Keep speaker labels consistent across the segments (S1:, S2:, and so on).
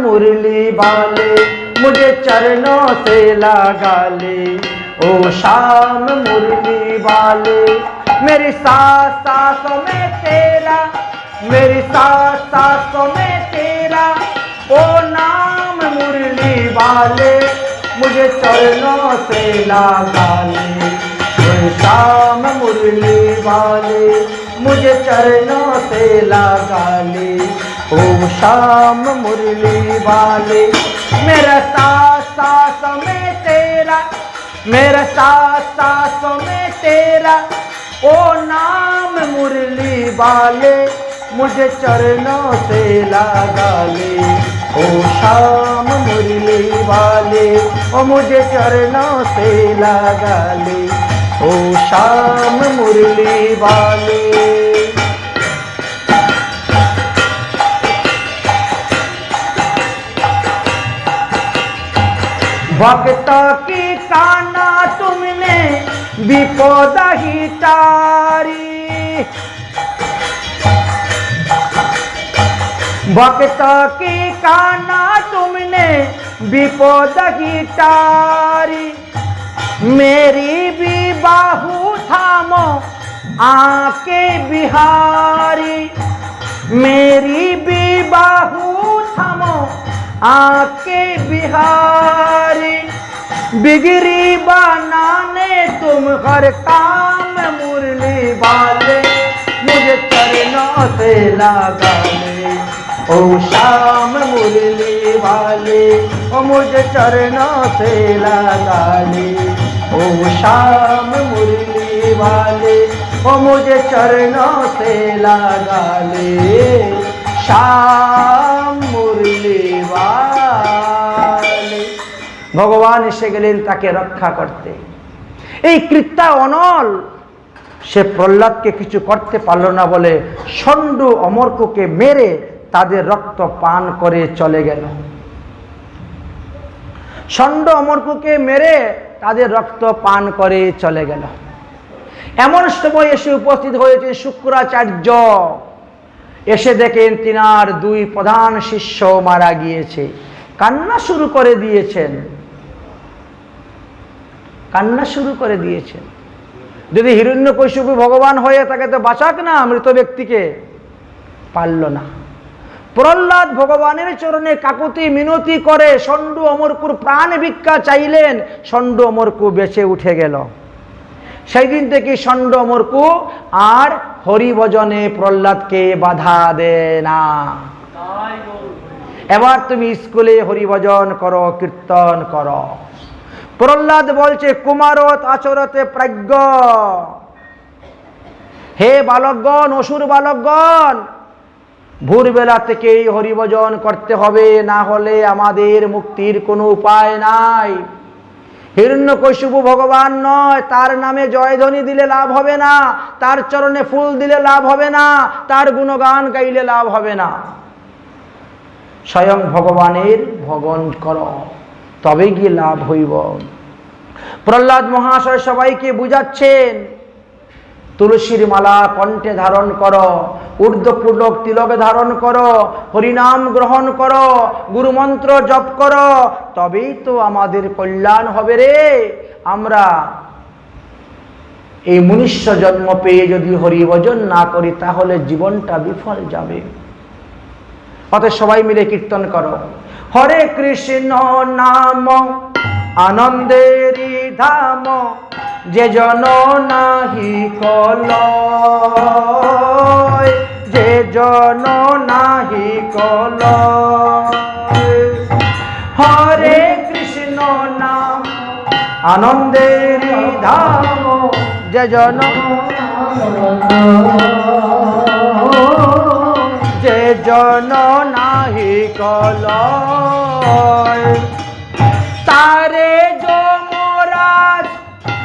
S1: मुरली वाले मुझे चरणों से लगा ले। ओ शाम मुरली वाले मेरी सास सासों में तेरा, मेरी सास सासों में तेरा। ओ नाम मुरली वाले मुझे चरणों से लगा ले। ओ शाम मुरली वाले मुझे चरणों से लगा ले। ओ शाम मुरली वाले, मेरा सास सास में तेरा, मेरा सास सास में तेरा। ओ नाम मुरली वाले, मुझे चरणों से लगा ले। ओ शाम मुरली वाले, ओ मुझे चरणों से लगा ले। ओ शाम मुरली वाले। भक्त की काना तुमने विपद ही तारी। भक्त की काना तुमने विपद ही तारी। मेरी भी बाहू थामो आके बिहारी। मेरी भी बाहू थामो आके बिहारी बिगड़ी बनाने तुम हर काम मुरली वाले मुझे चरणों से लगा ले ओ शाम मुरली वाले ओ मुझे चरणों से लगा ले ओ शाम मुरली वाले ओ मुझे चरणों से लगा ले শাম ভগবান এসে গেলেন তাকে রক্ষা করতে। এই কৃত্যা অনল সে প্রহ্লাদকে কিছু করতে পারল না বলে ষণ্ড অমরকুকে মেরে তাদের রক্ত পান করে চলে গেল। ষণ্ড অমরকুকে মেরে তাদের রক্ত পান করে চলে গেল। এমন সময় এসে উপস্থিত হয়েছে শুক্রাচার্য। এসে দেখেন তিনার দুই প্রধান শিষ্য মারা গিয়েছে, কান্না শুরু করে দিয়েছেন। কান্না শুরু করে দিয়েছেন যদি হিরণ্যকৈশবী ভগবান হয়ে থাকে তো বাঁচাক না মৃত ব্যক্তিকে। পারল না। প্রহ্লাদ ভগবানের চরণে কাকুতি মিনতি করে ষণ্ডু অমরকুর প্রাণ ভিক্ষা চাইলেন ষণ্ডু অমরকু বেঁচে উঠে গেল। সেই দিন থেকে ষণ্ড অমরকু আর হরিভজনে প্রহ্লাদকে বাধা দে না। এবার তুমি স্কুলে হরিভজন করো কীর্তন করো। প্রহ্লাদ বলছে, কুমারত আচরতে প্রাজ্ঞ। হে বালকগণ, অসুর বালকগণ, ভোরবেলা থেকেই হরিভজন করতে হবে, না হলে আমাদের মুক্তির কোনো উপায় নাই। হিরণ্য হিরণ্যকশিপু ভগবান নয়, তার নামে জয়ধ্বনি দিলে লাভ হবে না, তার চরণে ফুল দিলে লাভ হবে না, তার গুণগান গাইলে লাভ হবে না। স্বয়ং ভগবানের ভগন কর। তবে গিয়ে লাভ হইব। প্রহ্লাদ মহাশয় সবাইকে বুঝাচ্ছেন, তুলসীর মালা কণ্ঠে ধারণ করো, ঊর্ধ্বপূর্বক তিলক ধারণ করো, হরিনাম গ্রহণ করো, গুরুমন্ত্র জপ করো, তবেই তো আমাদের কল্যাণ হবে রে। আমরা এই মনুষ্য জন্ম পেয়ে যদি হরিভজন না করি, তাহলে জীবনটা বিফল যাবে। অতএব সবাই মিলে কীর্তন করো। হরে কৃষ্ণ নাম, আনন্দেরি ধাম, যে জন নাহি কল যে জন নাহি কল হরে কৃষ্ণ নাম, আনন্দেরি ধাম, যে জন যে জন নাহি কল তারে যমরাজ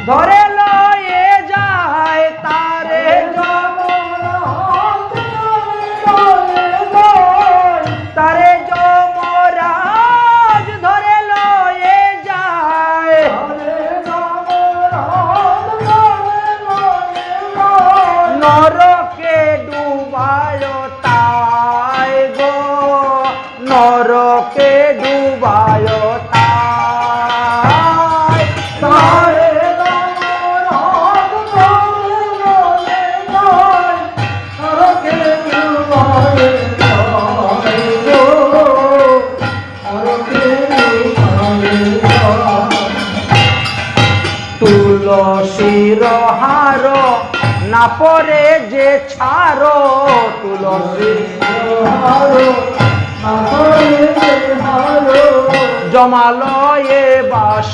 S1: ধরে জমালয়ে বাস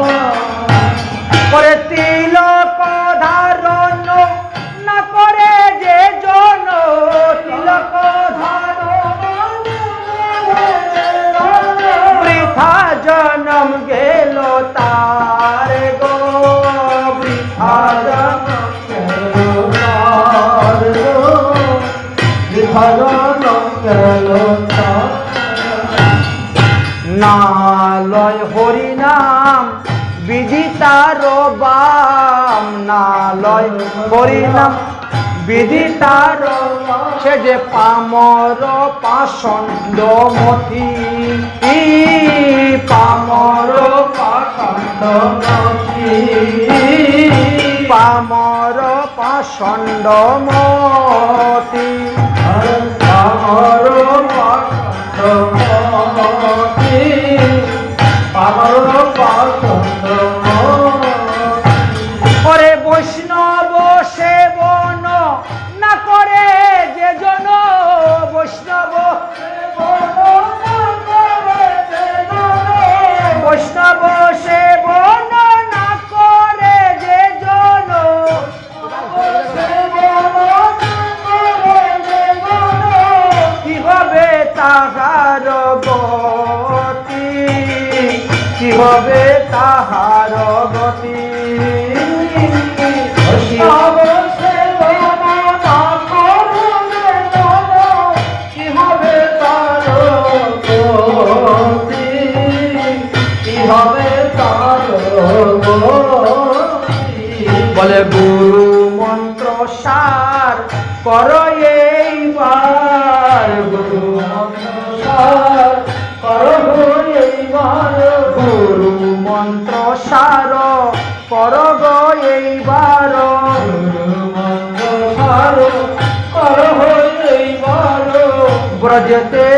S1: নালয় হরিনাম বিদিতার বাম নালয় হরিনাম বিদিতার সে যে পামর পাষণ্ড মতি পামর পাষণ্ড মতি পামর পাষণ্ড মতি সার কর গো এইবার। ব্রজতে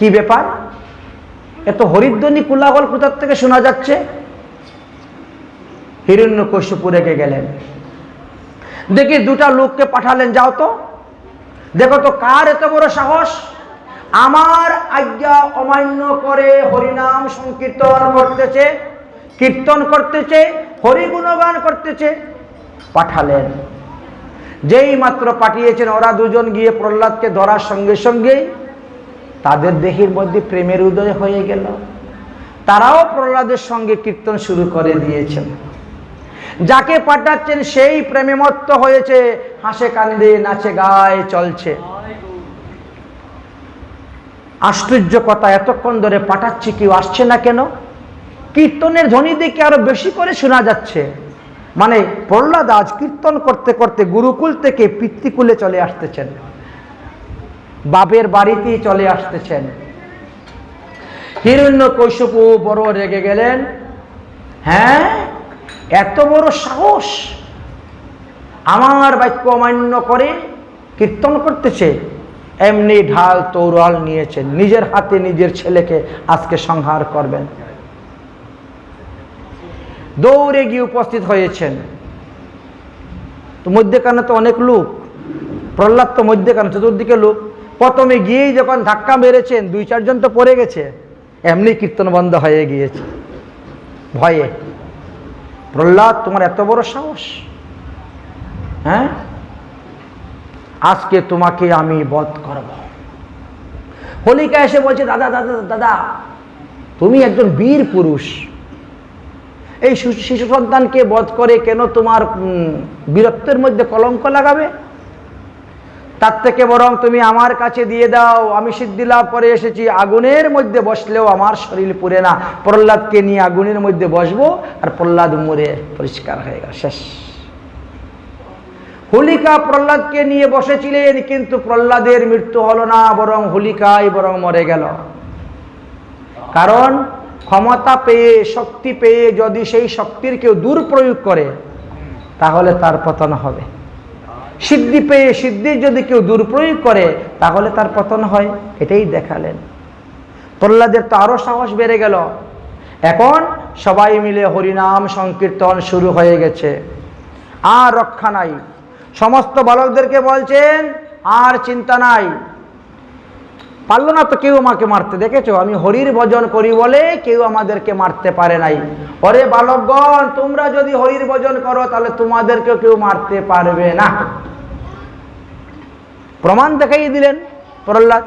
S1: কি ব্যাপার? এত হরিদ্বনি কুলাহল কোথার থেকে শোনা যাচ্ছে? হিরণ্য রেখে গেলেন। দেখি দুটা লোককে পাঠালেন, যাও তো। দেখো তো, কার এত বড় সাহস? আমার আজ্ঞা অমান্য করে হরিনাম সংকীর্তন করতেছে, কীর্তন করতেছে, হরিগুণগান করতেছে, পাঠালেন। যেই মাত্র পাঠিয়েছেন, ওরা দুজন গিয়ে প্রহ্লাদকে ধরার সঙ্গে সঙ্গেই তাদের দেহের মধ্যে প্রেমের উদয় হয়ে গেল। তারাও প্রহ্লাদের সঙ্গে কীর্তন শুরু করে দিয়েছেন। যাকে পাঠাচ্ছেন সেই প্রেমে মত্ত হয়েছে, হাসে কান্দে, নাচে গায়ে, চলছে। আশ্চর্য কথা, এতক্ষণ ধরে পাঠাচ্ছি, কেউ আসছে না কেন? কীর্তনের ধ্বনি দেখে আরও বেশি করে শোনা যাচ্ছে। মানে প্রহ্লাদ আজ কীর্তন করতে করতে গুরুকুল থেকে পিতৃকুলে চলে আসতেছেন। বাপের বাড়িতেই চলে আসতেছেন। হিরণ্য কৈশপু বড় রেগে গেলেন। হ্যাঁ এত বড় সাহস। আমার বাক্য অমান্য করে কীর্তন করতেছে। এমনি ঢাল তৌরাল নিয়েছেন। নিজের হাতে নিজের ছেলেকে আজকে সংহার করবেন। দৌড়ে গিয়ে উপস্থিত হয়েছেন। তো মধ্যেখানে তো অনেক লোক। প্রহ্লাদ তো মধ্যেখানে, চতুর্দিকে লোক। প্রথমে গিয়েই যখন ধাক্কা মেরেছেন, দুই চারজন তো পড়ে গেছে, এমনি কীর্তন বন্ধ হয়ে গিয়েছে। ভয়ে। প্রহ্লাদ, তোমার এত বড় সাহস? হ্যাঁ? আজকে তোমাকে আমি বধ করব। হোলিকা এসে বলছে, দাদা দাদা দাদা, তুমি একজন বীর পুরুষ। এই শিশু শিশু সন্তানকে বধ করে কেন তোমার বীরত্বের মধ্যে কলঙ্ক লাগাবে? তার থেকে বরং তুমি আমার কাছে দিয়ে দাও। আমি সিদ্ধি লাভ করে এসেছি। আগুনের মধ্যে বসলেও আমার শরীর পুড়ে না। প্রহ্লাদকে নিয়ে আগুনের মধ্যে বসবো আর প্রহ্লাদ মরে পরিষ্কার হয়ে গেল। শেষ। হোলিকা প্রহ্লাদকে নিয়ে বসেছিলেন, কিন্তু প্রহ্লাদের মৃত্যু হলো না, বরং হোলিকাই বরং মরে গেল। কারণ ক্ষমতা পেয়ে, শক্তি পেয়ে যদি সেই শক্তির কেউ দুর্প্রয়োগ করে, তাহলে তার পতন হবে। সিদ্ধি পেয়ে সিদ্ধির যদি কেউ দুর্প্রয়োগ করে, তাহলে তার পতন হয়। এটাই দেখালেন। প্রহ্লাদের তো আরও সাহস বেড়ে গেল। এখন সবাই মিলে হরিনাম সংকীর্তন শুরু হয়ে গেছে। আর রক্ষা নাই। সমস্ত বালকদেরকে বলছেন, আর চিন্তা নাই। পারল না তো কেউ আমাকে মারতে, দেখেছ? আমি হরির ভজন করি বলে কেউ আমাদেরকে মারতে পারে নাই। ওরে বালকগণ, তোমরা যদি হরির ভজন করো, তাহলে তোমাদেরকেও কেউ মারতে পারবে না। প্রমাণ দেখাই দিলেন প্রহ্লাদ।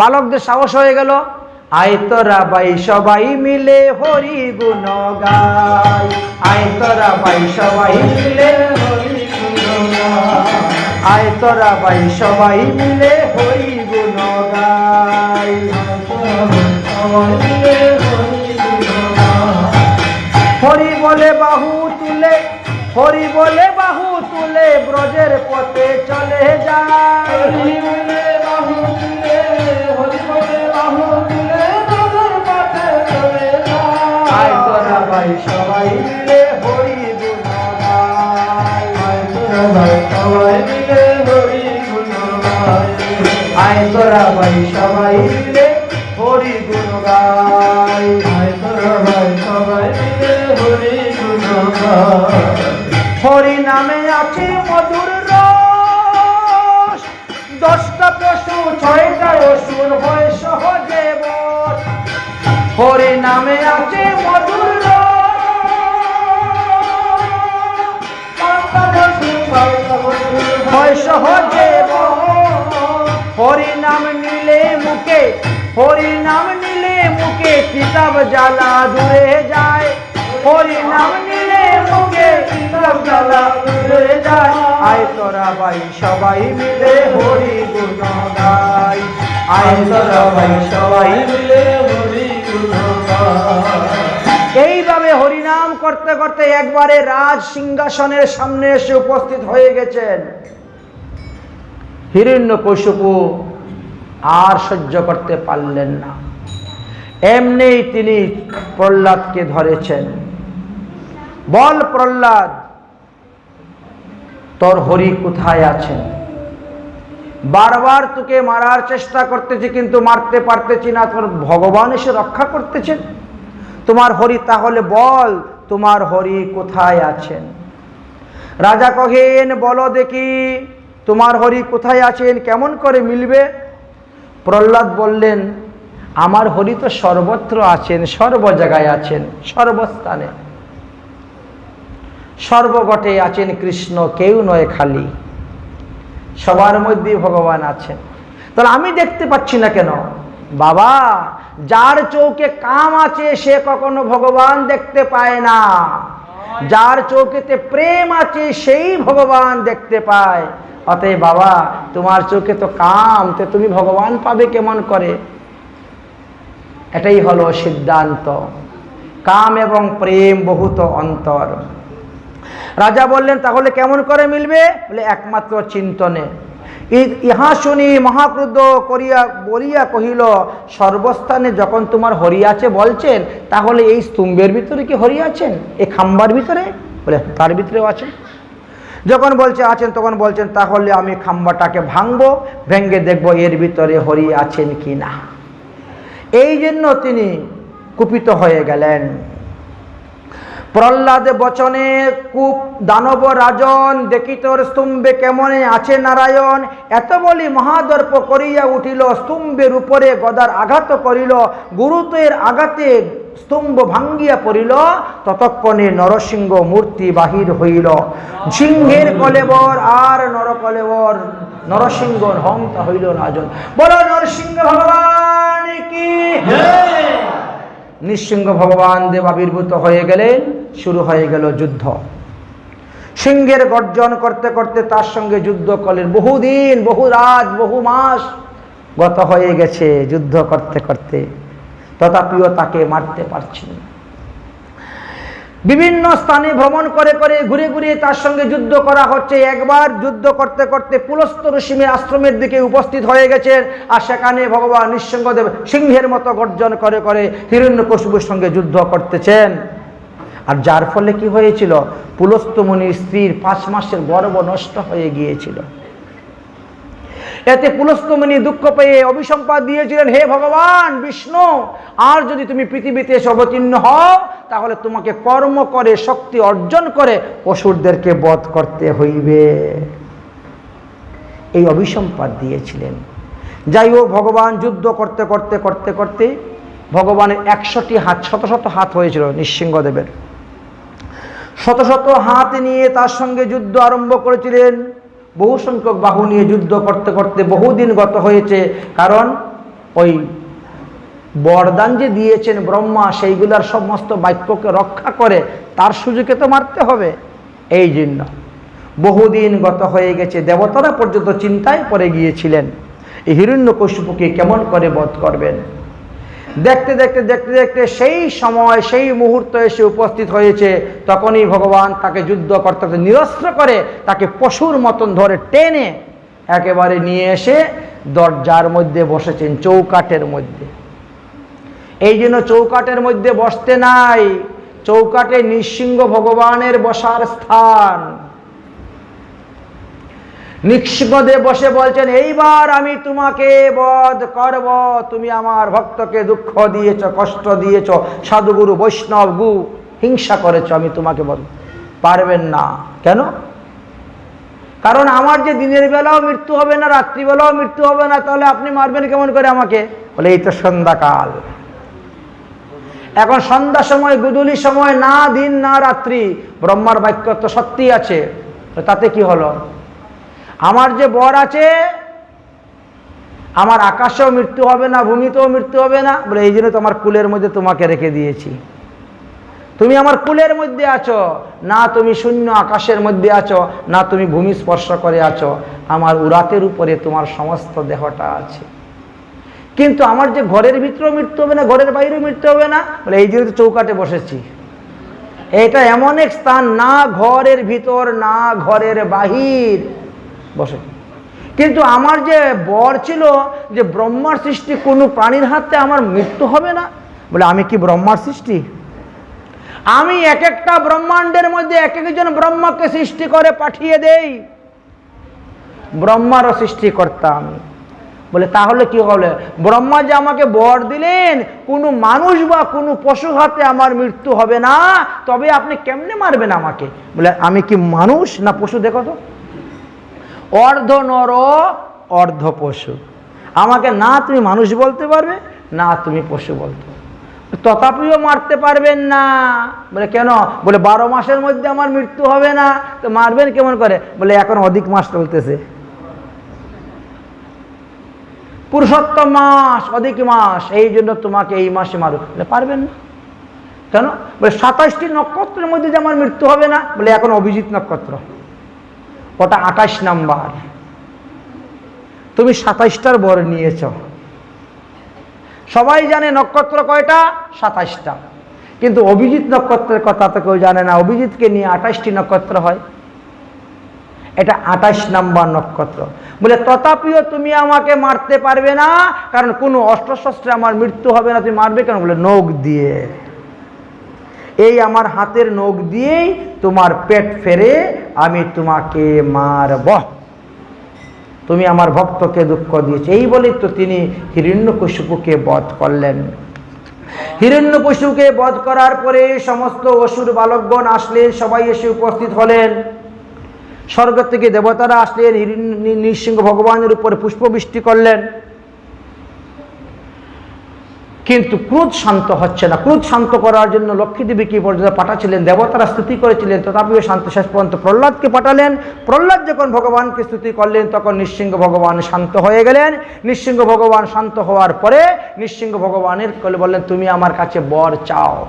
S1: বালকদের সাহস হয়ে গেল। আয় তোরা বাই সবাই মিলে হরি গুণ গাই আয় তোরা বাই সবাই মিলে
S2: হরি গুণগান।
S1: আয় তোরা বাই সবাই মিলে হরি
S2: হরি
S1: বলে বাহু তুলে হরি বলে বাহু তুলে ব্রজের পথে চলে যায়। সবাই মিলে হরি গুণ
S2: আয় তোরা ভাই সবাই মিলে হরি
S1: গুণ গাই।
S2: আয় তোরা ভাই সবাই মিলে হরি গুণগান।
S1: হরি নামে আছে মধুর রস। দশটা পশু, ছয়টা অসুর হয় সহজে বশ হরি নামে আছে মধুর হয় সহজে হরি নাম নিলে মুখে হরি নাম নিলে মুখে কিতাব জ্বালা দূরে যায়। হরি নাম নিলে মুখে কিতাব জ্বালা দূরে যায়। আয় তোরা ভাই, সবাই মিলে হরি গুণ গাই আয় তোরা ভাই, সবাই
S2: মিলে হরি গুণগান।
S1: এইভাবে হরিনাম করতে করতে একবারে রাজ সিংহাসনের সামনে এসে উপস্থিত হয়ে গেছেন। হিরণ্য আর সহ্য করতে পারলেন না। এমনি তিনি প্রহ্লাদকে ধরেছেন। বল প্রহ্লাদ, তোর হরি কোথায় আছেন? বারবার তোকে মারার চেষ্টা করতেছি কিন্তু মারতে পারতেছি না। তোর ভগবান এসে রক্ষা করতেছেন। তোমার হরি তাহলে বল, তোমার হরি কোথায় আছেন? রাজা কহেন, বলো দেখি তোমার হরি কোথায় আছেন? কেমন করে মিলবে? প্রহ্লাদ বললেন, আমার হরি তো সর্বত্র আছেন, সর্ব জায়গায় আছেন, সর্বস্থানে। সর্বগটে আছেন কৃষ্ণ, কেউ নয় খালি। সবার মধ্যেই ভগবান আছেন। তাহলে আমি দেখতে পাচ্ছি না কেন? বাবা, যার চৌকে কাম আছে, সে কখনো ভগবান দেখতে পায় না। যার চৌকেতে প্রেম আছে, সেই ভগবান দেখতে পায়। অতএব বাবা, তোমার চোখে তো কাম, তো তুমি ভগবান পাবে কেমন করে? এটাই হলো সিদ্ধান্ত। কাম এবং প্রেম বহুত অন্তর। রাজা বললেন, তাহলে কেমন করে মিলবে? বলে, একমাত্র চিন্তনে। ইহা শুনি মহাক্রুদ্ধ করিয়া বলিয়া কহিল, সর্বস্থানে যখন তোমার হরি আছে বলছেন, তাহলে এই স্তম্ভের ভিতরে কি হরি আছেন? এই খাম্বার ভিতরে? বলে, তার ভিতরেও আছেন যখন বলছে, আছেন, তখন বলছেন, তাহলে আমি খাম্বাটাকে ভাঙবো ভেঙ্গে দেখব এর ভিতরে হরি আছেন কি না এই জন্য তিনি কুপিত হয়ে গেলেন। প্রহ্লাদে বচনে, কূপ দানব রাজন, দেখি তোর স্তম্ভে কেমনে আছে নারায়ণ। এত বলি মহাদর্প করিয়া উঠিল, স্তম্ভের উপরে গদার আঘাত করিল, গুরুত্বের আঘাতে স্তম্ভ ভাঙ্গিয়া পড়িল, ততক্ষণে নরসিংহ মূর্তি বাহির হইল। সিংহের কলেবর আর নরকলেবর নরসিংহ হংতা হইল রাজন বলো, নরসিংহ ভগবান কি? নৃসিংহ ভগবান দেব আবির্ভূত হয়ে গেলেন, শুরু হয়ে গেল যুদ্ধ। সিংহের গর্জন করতে করতে তার সঙ্গে যুদ্ধ করলেন। বহুদিন, বহু রাত, বহু মাস গত হয়ে গেছে যুদ্ধ করতে করতে। তথাপিও তাকে মারতে পারছেন বিভিন্ন স্থানে ভ্রমণ করে করে ঘুরে ঘুরে তার সঙ্গে যুদ্ধ করা হচ্ছে। একবার যুদ্ধ করতে করতে পুলস্ত ঋষিমের আশ্রমের দিকে উপস্থিত হয়ে গেছেন আর সেখানে ভগবান নিঃসঙ্গদেব সিংহের মতো গর্জন করে করে হিরণ্যকশুপুর সঙ্গে যুদ্ধ করতেছেন। আর যার ফলে কি হয়েছিল? পুলস্ত মুনির স্ত্রীর পাঁচ মাসের গর্ভ নষ্ট হয়ে গিয়েছিল। এতে পুলস্তমণি দুঃখ পেয়ে অভিসম্পাদ দিয়েছিলেন, হে ভগবান, বিষ্ণু, আর যদি তুমি পৃথিবীতে এসে অবতীর্ণ হও, তাহলে তোমাকে কর্ম করে, শক্তি অর্জন করে অসুরদেরকে বধ করতে হইবে। এই অভিসম্পাদ দিয়েছিলেন। যাই হোক, ভগবান যুদ্ধ করতে করতে করতে করতে ভগবানের একশোটি হাত, শত শত হাত হয়েছিল নৃসিংহদেবের। শত শত হাত নিয়ে তার সঙ্গে যুদ্ধ আরম্ভ করেছিলেন। বহু সংখ্যক বাহু নিয়ে যুদ্ধ করতে করতে বহুদিন গত হয়েছে। কারণ ওই বরদান যে দিয়েছেন ব্রহ্মা, সেইগুলার সমস্ত বাক্যকে রক্ষা করে তার সুযোগে তো মারতে হবে। এই জন্য বহুদিন গত হয়ে গেছে, দেবতারা পর্যন্ত চিন্তায় পড়ে গিয়েছিলেন। এই হিরণ্যকশিপুকে কেমন করে বধ করবেন? দেখতে দেখতে দেখতে দেখতে সেই সময়, সেই মুহূর্ত এসে উপস্থিত হয়েছে। তখনই ভগবান তাকে যুদ্ধ করতে নিরস্ত্র করে তাকে পশুর মতন ধরে টেনে একেবারে নিয়ে এসে দরজার মধ্যে বসেছেন চৌকাটের মধ্যে। এই জন্য চৌকাটের মধ্যে বসতে নাই। চৌকাটে নৃসিংহ ভগবানের বসার স্থান। নিঃসিংহদেব বসে বলছেন, এইবার আমি তোমাকে বধ করব। তুমি আমার ভক্তকে দুঃখ দিয়েছ, কষ্ট দিয়েছ, সাধুগুরু বৈষ্ণব গু হিংসা করেছ, আমি তোমাকে বল পারবেন না। কেন? কারণ আমার যে দিনের বেলাও মৃত্যু হবে না, রাত্রিবেলাও মৃত্যু হবে না, তাহলে আপনি মারবেন কেমন করে আমাকে? বলে, এই তো সন্ধ্যাকাল। এখন সন্ধ্যা সময়, গুদুলি সময়, না দিন, না রাত্রি, ব্রহ্মার বাক্য তো সত্যি আছে। তাতে কি হলো? আমার যে বর আছে, আমার আকাশেও মৃত্যু হবে না, ভূমিতেও মৃত্যু হবে না। বলে, এই জন্য তোমার কুলের মধ্যে তোমাকে রেখে দিয়েছি। তুমি আমার কুলের মধ্যে আছো, না তুমি শূন্য আকাশের মধ্যে আছো, না তুমি ভূমি স্পর্শ করে আছো। আমার উরাতের উপরে তোমার সমস্ত দেহটা আছে। কিন্তু আমার যে ঘরের ভিতরেও মৃত্যু হবে না, ঘরের বাইরেও মৃত্যু হবে না, বলে, এই জন্য চৌকাটে বসেছি। এটা এমন এক স্থান, না ঘরের ভিতর, না ঘরের বাহির। বসে। কিন্তু আমার যে বর ছিল যে ব্রহ্মার সৃষ্টি কোনো প্রাণীর হাতে আমার মৃত্যু হবে না। বলে, আমি কি ব্রহ্মার সৃষ্টি? আমি এক একটা ব্রহ্মাণ্ডের মধ্যে এক একজন ব্রহ্মাকে সৃষ্টি করে পাঠিয়ে দেই। ব্রহ্মারও সৃষ্টি করতাম বলে, তাহলে কি হবে? ব্রহ্মা যে আমাকে বর দিলেন, কোনো মানুষ বা কোনো পশু হাতে আমার মৃত্যু হবে না। তবে আপনি কেমনে মারবেন আমাকে? বলে, আমি কি মানুষ না পশু? দেখো তো। অর্ধ নর অর্ধ পশু আমাকে না তুমি মানুষ বলতে পারবে, না তুমি পশু বলতে তথাপিও মারতে পারবেন না। বলে, কেন? বলে, বারো মাসের মধ্যে আমার মৃত্যু হবে না। তো মারবেন কেমন করে? বলে, এখন অধিক মাস চলতেছে। পুরুষোত্তম মাস, অধিক মাস, এই জন্য তোমাকে এই মাসে মারো বলে, পারবেন না। কেন? বলে, সাতাশটি নক্ষত্রের মধ্যে যে আমার মৃত্যু হবে না। বলে, এখন অভিজিৎ নক্ষত্র। ওটা আঠাশ নাম্বার। তুমি সাতাইশটার বর নিয়েছ। সবাই জানে নক্ষত্র কয়টা? সাতাইশটা। কিন্তু অভিজিৎ নক্ষত্রের কথা তো কেউ জানে না। অভিজিৎকে নিয়ে আঠাশটি নক্ষত্র হয়। এটা আঠাশ নাম্বার নক্ষত্র। বলে, তথাপিও তুমি আমাকে মারতে পারবে না, কারণ কোনো অস্ত্রশস্ত্রে আমার মৃত্যু হবে না। তুমি মারবে কেন? বলে, নখ দিয়ে। এই আমার হাতের নখ দিয়েই তোমার পেট ফেরে আমি তোমাকে মারব। তুমি আমার ভক্তকে দুঃখ দিয়েছে। এই বলেই তো তিনি হিরণ্যকশিপুকে বধ করলেন। হিরণ্যকশিপুকে বধ করার পরে সমস্ত অসুর বালকগণ আসলেন, সবাই এসে উপস্থিত হলেন। স্বর্গ থেকে দেবতারা আসলেন হিরণ্য- নৃসিংহ ভগবানের উপরে পুষ্পবৃষ্টি করলেন। কিন্তু ক্রোধ শান্ত হচ্ছে না। ক্রোধ শান্ত করার জন্য লক্ষ্মী দেবীকে পর্যন্ত পাঠাচ্ছিলেন? দেবতারা স্তুতি করেছিলেন, তথাপিও শান্ত শেষ পর্যন্ত প্রহ্লাদকে পাঠালেন। প্রহ্লাদ যখন ভগবানকে স্তুতি করলেন, তখন নৃসিংহ ভগবান শান্ত হয়ে গেলেন। নৃসিংহ ভগবান শান্ত হওয়ার পরে নৃসিংহ ভগবানের কলে বললেন, তুমি আমার কাছে বর চাও।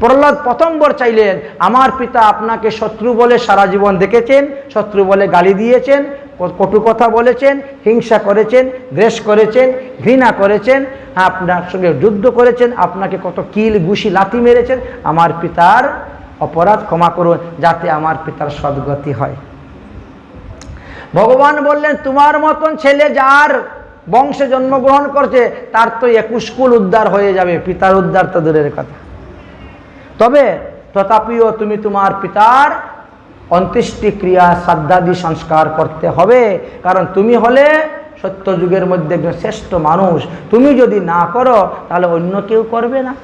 S1: প্রহ্লাদ প্রথম বর চাইলেন, আমার পিতা আপনাকে শত্রু বলে সারা জীবন দেখেছেন, শত্রু বলে গালি দিয়েছেন ক- কটু কথা বলেছেন, হিংসা করেছেন, দ্বেষ করেছেন, ঘৃণা করেছেন, আপনার সঙ্গে যুদ্ধ করেছেন, আপনাকে কত কিল ঘুষি লাথি মেরেছেন, আমার পিতার অপরাধ ক্ষমা করুন, যাতে আমার পিতার সদ্গতি হয়। ভগবান বললেন, তোমার মতন ছেলে যার বংশে জন্মগ্রহণ করছে, তার তো একুশ কুল উদ্ধার হয়ে যাবে, পিতার উদ্ধার তো দূরের কথা। তবে তথাপিও তুমি তোমার পিতার অন্ত্যেষ্টি ক্রিয়া শ্রাদ্ধাদি সংস্কার করতে হবে। কারণ তুমি হলে সত্য যুগের মধ্যে একজন শ্রেষ্ঠ মানুষ। তুমি যদি না করো, তাহলে অন্য কেউ করবে না।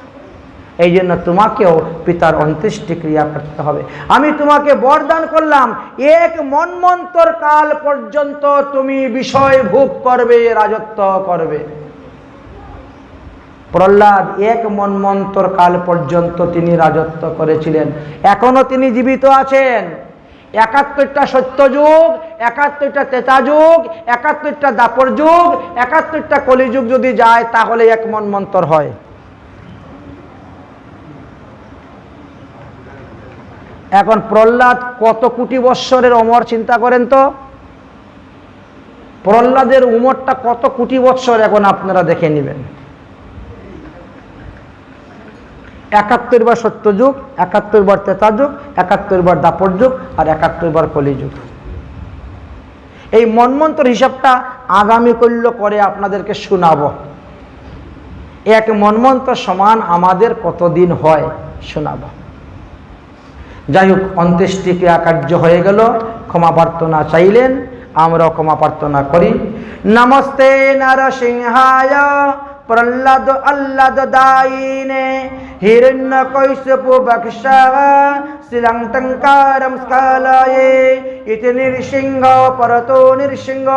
S1: এই জন্য তোমাকেও পিতার অন্ত্যেষ্টি ক্রিয়া করতে হবে। আমি তোমাকে বরদান করলাম, এক মন্মন্তর কাল পর্যন্ত তুমি বিষয় ভোগ করবে, রাজত্ব করবে। প্রহ্লাদ, এক মন্মন্তর কাল পর্যন্ত তিনি রাজত্ব করেছিলেন। এখনও তিনি জীবিত আছেন। একাত্তরটা সত্যযুগ একাত্তরটা তেতা যুগ, একাত্তরটা দাপর যুগ, একাত্তরটা কলিযুগ যদি যায়, তাহলে এক মন্মন্তর হয়। এখন প্রহ্লাদ কত কোটি বৎসরের অমর, চিন্তা করেন তো? প্রহ্লাদের উমরটা কত কোটি বৎসর, এখন আপনারা দেখে নেবেন। একাত্তর বার সত্যযুগ একাত্তর বার যুগ, একাত্তর বার দাপর যুগ আর একাত্তর বার কলিযুগ এই মন্মন্তর হিসাবটা আগামী কল্য করে আপনাদেরকে শোনাবো। এক মন্মন্তর সমান আমাদের কতদিন হয় শোনাবো। যাই হোক, অন্ত্যেষ্টি ক্রিয়া কার্য হয়ে গেল, ক্ষমা প্রার্থনা চাইলেন, আমরাও ক্ষমা প্রার্থনা করি। নমস্তে নরসিংহায়। প্রহ্লাদ আল্লাদ দায়িনে হিরণ্য কৈশপু বক্ষ শ্রীলঙ্কারম স্কালয়ে ইতি নৃসিংহ পরতো নৃসিংহ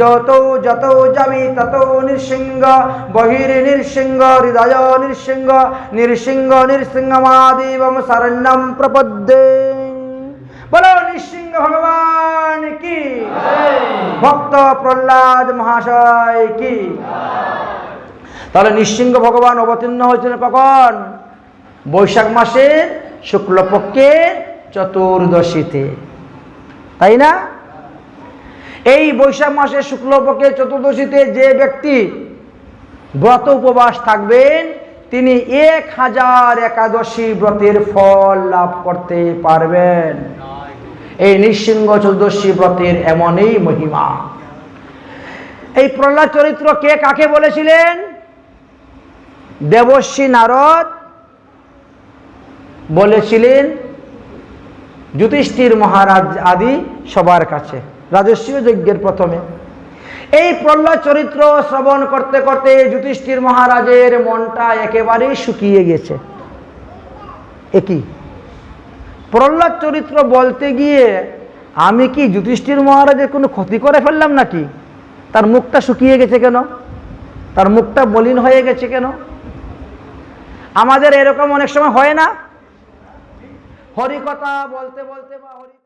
S1: যতো যতো জমি ততো নৃসিংহ বহির নৃসিংহ হৃদয় নৃসিংহ নৃসিংহ নৃসিংহমাদিবম শরণ্যম প্রপদ্যে। বলো নৃসিংহ ভগবান কি? ভক্ত প্রহ্লাদ মহাশয় কি? তাহলে নৃসিংহ ভগবান অবতীর্ণ হয়েছিলেন কখন? বৈশাখ মাসের শুক্লপক্ষে চতুর্দশীতে। তাই না? এই বৈশাখ মাসের শুক্লপক্ষে চতুর্দশীতে যে ব্যক্তি ব্রত উপবাস থাকবেন, তিনি এক হাজার একাদশী ব্রতের ফল লাভ করতে পারবেন। এই নৃসিংহ চতুর্দশী ব্রতের এমনই মহিমা। এই প্রহ্লাদ চরিত্র কে কাকে বলেছিলেন? দেবশ্রী নারদ বলেছিলেন, যুধিষ্ঠির মহারাজ আদি সবার কাছে রাজস্বীয় যজ্ঞের প্রথমে। এই প্রহ্লাদ চরিত্র শ্রবণ করতে করতে যুধিষ্ঠির মহারাজের মনটা একেবারেই শুকিয়ে গেছে। একই প্রহ্লাদ চরিত্র বলতে গিয়ে আমি কি যুধিষ্ঠির মহারাজের কোনো ক্ষতি করে ফেললাম নাকি? তার মুখটা শুকিয়ে গেছে কেন? তার মুখটা মলিন হয়ে গেছে কেন? আমাদের এরকম অনেক সময় হয় না? হরিকতা বলতে বলতে বা হরি